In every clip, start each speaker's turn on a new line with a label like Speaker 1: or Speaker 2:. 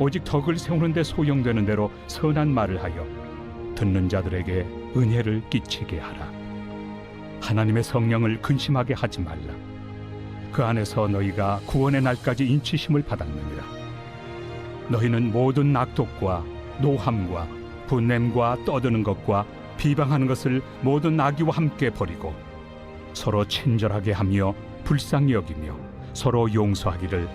Speaker 1: 오직 덕을 세우는 데 소용되는 대로 선한 말을 하여 듣는 자들에게 은혜를 끼치게 하라. 하나님의 성령을 근심하게 하지 말라. 그 안에서 너희가 구원의 날까지 인치심을 받았느니라. 너희는 모든 낙독과 노함과 분냄과 떠드는 것과 비방하는 것을 모든 악의와 함께 버리고 서로 친절하게 하며 불쌍히 여기며 서로 용서하기를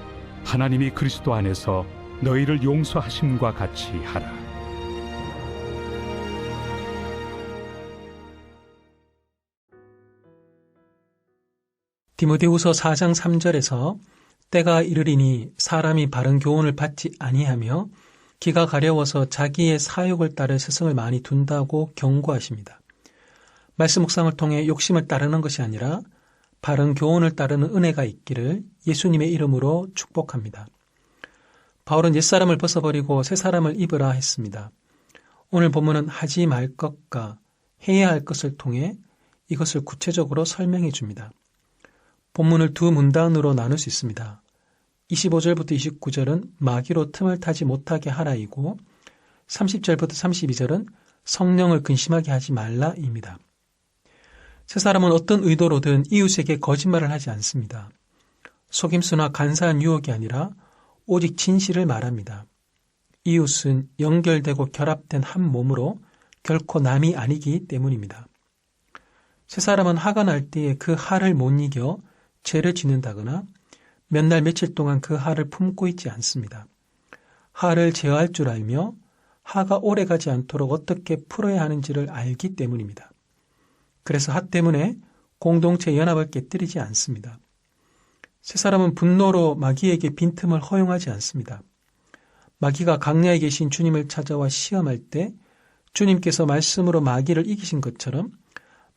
Speaker 1: 하나님이 그리스도 안에서 너희를 용서하심과 같이 하라.
Speaker 2: 디모데후서 4장 3절에서 때가 이르리니 사람이 바른 교훈을 받지 아니하며 기가 가려워서 자기의 사욕을 따를 스승을 많이 둔다고 경고하십니다. 말씀 묵상을 통해 욕심을 따르는 것이 아니라 바른 교훈을 따르는 은혜가 있기를 예수님의 이름으로 축복합니다. 바울은 옛사람을 벗어버리고 새사람을 입으라 했습니다. 오늘 본문은 하지 말 것과 해야 할 것을 통해 이것을 구체적으로 설명해 줍니다. 본문을 두 문단으로 나눌 수 있습니다. 25절부터 29절은 마귀로 틈을 타지 못하게 하라이고 30절부터 32절은 성령을 근심하게 하지 말라입니다. 세 사람은 어떤 의도로든 이웃에게 거짓말을 하지 않습니다. 속임수나 간사한 유혹이 아니라 오직 진실을 말합니다. 이웃은 연결되고 결합된 한 몸으로 결코 남이 아니기 때문입니다. 세 사람은 화가 날 때에 그 화를 못 이겨 죄를 짓는다거나 몇 날 며칠 동안 그 화를 품고 있지 않습니다. 화를 제어할 줄 알며 화가 오래가지 않도록 어떻게 풀어야 하는지를 알기 때문입니다. 그래서 화 때문에 공동체 연합을 깨뜨리지 않습니다. 세 사람은 분노로 마귀에게 빈틈을 허용하지 않습니다. 마귀가 강야에 계신 주님을 찾아와 시험할 때 주님께서 말씀으로 마귀를 이기신 것처럼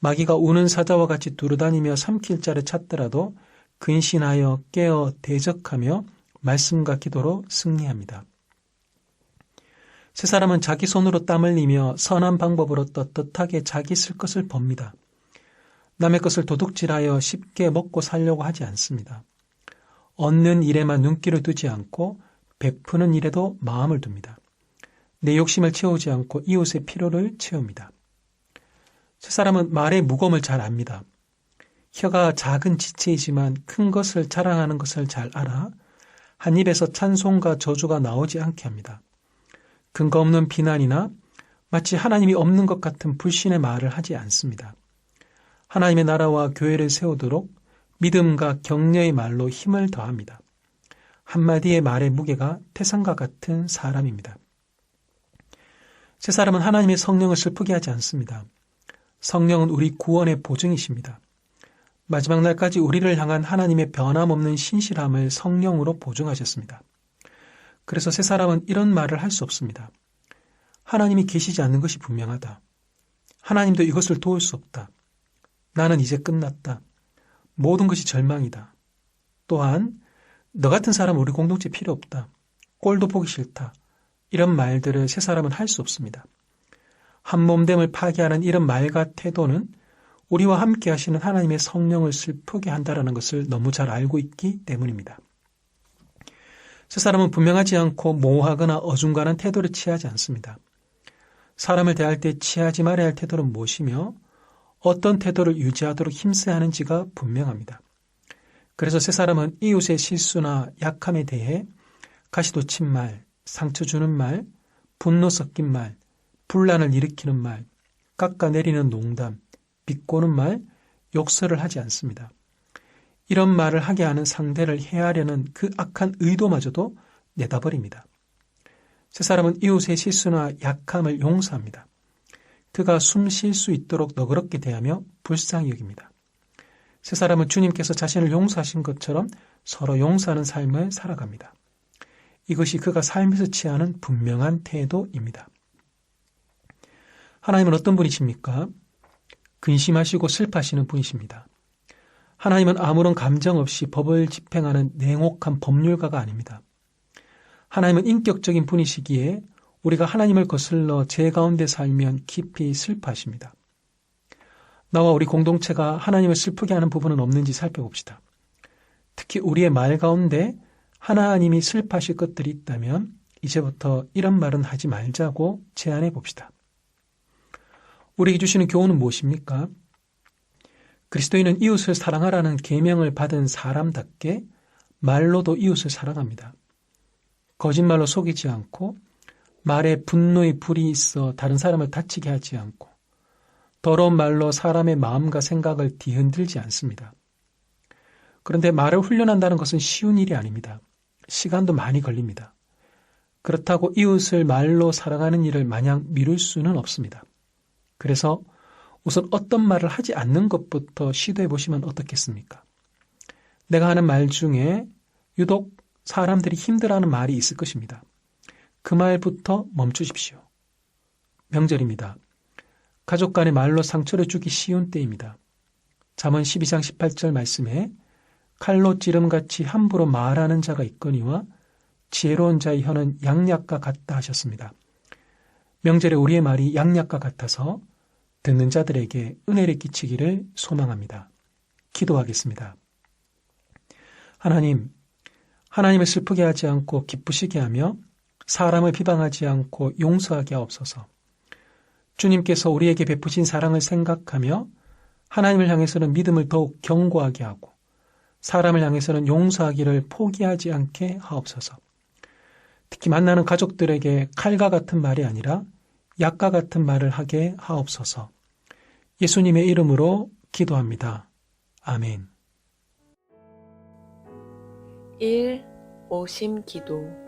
Speaker 2: 마귀가 우는 사자와 같이 두루다니며 삼킬 자를 찾더라도 근신하여 깨어 대적하며 말씀과 기도로 승리합니다. 세 사람은 자기 손으로 땀 흘리며 선한 방법으로 떳떳하게 자기 쓸 것을 법니다. 남의 것을 도둑질하여 쉽게 먹고 살려고 하지 않습니다. 얻는 일에만 눈길을 두지 않고 베푸는 일에도 마음을 둡니다. 내 욕심을 채우지 않고 이웃의 필요를 채웁니다. 세 사람은 말의 무거움을 잘 압니다. 혀가 작은 지체이지만 큰 것을 자랑하는 것을 잘 알아 한 입에서 찬송과 저주가 나오지 않게 합니다. 근거 없는 비난이나 마치 하나님이 없는 것 같은 불신의 말을 하지 않습니다. 하나님의 나라와 교회를 세우도록 믿음과 격려의 말로 힘을 더합니다. 한마디의 말의 무게가 태산과 같은 사람입니다. 세 사람은 하나님의 성령을 슬프게 하지 않습니다. 성령은 우리 구원의 보증이십니다. 마지막 날까지 우리를 향한 하나님의 변함없는 신실함을 성령으로 보증하셨습니다. 그래서 세 사람은 이런 말을 할 수 없습니다. 하나님이 계시지 않는 것이 분명하다. 하나님도 이것을 도울 수 없다. 나는 이제 끝났다. 모든 것이 절망이다. 또한 너 같은 사람 우리 공동체 필요 없다. 꼴도 보기 싫다. 이런 말들을 세 사람은 할 수 없습니다. 한 몸됨을 파괴하는 이런 말과 태도는 우리와 함께 하시는 하나님의 성령을 슬프게 한다라는 것을 너무 잘 알고 있기 때문입니다. 세 사람은 분명하지 않고 모호하거나 어중간한 태도를 취하지 않습니다. 사람을 대할 때 취하지 말아야 할 태도는 무엇이며 어떤 태도를 유지하도록 힘써야 하는지가 분명합니다. 그래서 세 사람은 이웃의 실수나 약함에 대해 가시돋친 말, 상처 주는 말, 분노 섞인 말, 분란을 일으키는 말, 깎아내리는 농담, 비꼬는 말, 욕설을 하지 않습니다. 이런 말을 하게 하는 상대를 해하려는 그 악한 의도마저도 내다버립니다. 세 사람은 이웃의 실수나 약함을 용서합니다. 그가 숨 쉴 수 있도록 너그럽게 대하며 불쌍히 여깁니다. 세 사람은 주님께서 자신을 용서하신 것처럼 서로 용서하는 삶을 살아갑니다. 이것이 그가 삶에서 취하는 분명한 태도입니다. 하나님은 어떤 분이십니까? 근심하시고 슬퍼하시는 분이십니다. 하나님은 아무런 감정 없이 법을 집행하는 냉혹한 법률가가 아닙니다. 하나님은 인격적인 분이시기에 우리가 하나님을 거슬러 제 가운데 살면 깊이 슬퍼하십니다. 나와 우리 공동체가 하나님을 슬프게 하는 부분은 없는지 살펴봅시다. 특히 우리의 말 가운데 하나님이 슬퍼하실 것들이 있다면 이제부터 이런 말은 하지 말자고 제안해 봅시다. 우리에게 주시는 교훈은 무엇입니까? 그리스도인은 이웃을 사랑하라는 계명을 받은 사람답게 말로도 이웃을 사랑합니다. 거짓말로 속이지 않고 말에 분노의 불이 있어 다른 사람을 다치게 하지 않고 더러운 말로 사람의 마음과 생각을 뒤흔들지 않습니다. 그런데 말을 훈련한다는 것은 쉬운 일이 아닙니다. 시간도 많이 걸립니다. 그렇다고 이웃을 말로 사랑하는 일을 마냥 미룰 수는 없습니다. 그래서 우선 어떤 말을 하지 않는 것부터 시도해 보시면 어떻겠습니까? 내가 하는 말 중에 유독 사람들이 힘들어하는 말이 있을 것입니다. 그 말부터 멈추십시오. 명절입니다. 가족 간의 말로 상처를 주기 쉬운 때입니다. 잠언 12장 18절 말씀에 칼로 찌름같이 함부로 말하는 자가 있거니와 지혜로운 자의 혀는 양약과 같다 하셨습니다. 명절에 우리의 말이 양약과 같아서 듣는 자들에게 은혜를 끼치기를 소망합니다. 기도하겠습니다. 하나님, 하나님을 슬프게 하지 않고 기쁘시게 하며 사람을 비방하지 않고 용서하게 하옵소서. 주님께서 우리에게 베푸신 사랑을 생각하며 하나님을 향해서는 믿음을 더욱 견고하게 하고 사람을 향해서는 용서하기를 포기하지 않게 하옵소서. 특히 만나는 가족들에게 칼과 같은 말이 아니라 약과 같은 말을 하게 하옵소서. 예수님의 이름으로 기도합니다. 아멘.
Speaker 3: 1. 오심 기도.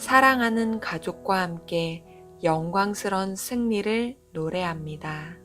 Speaker 3: 사랑하는 가족과 함께 영광스런 승리를 노래합니다.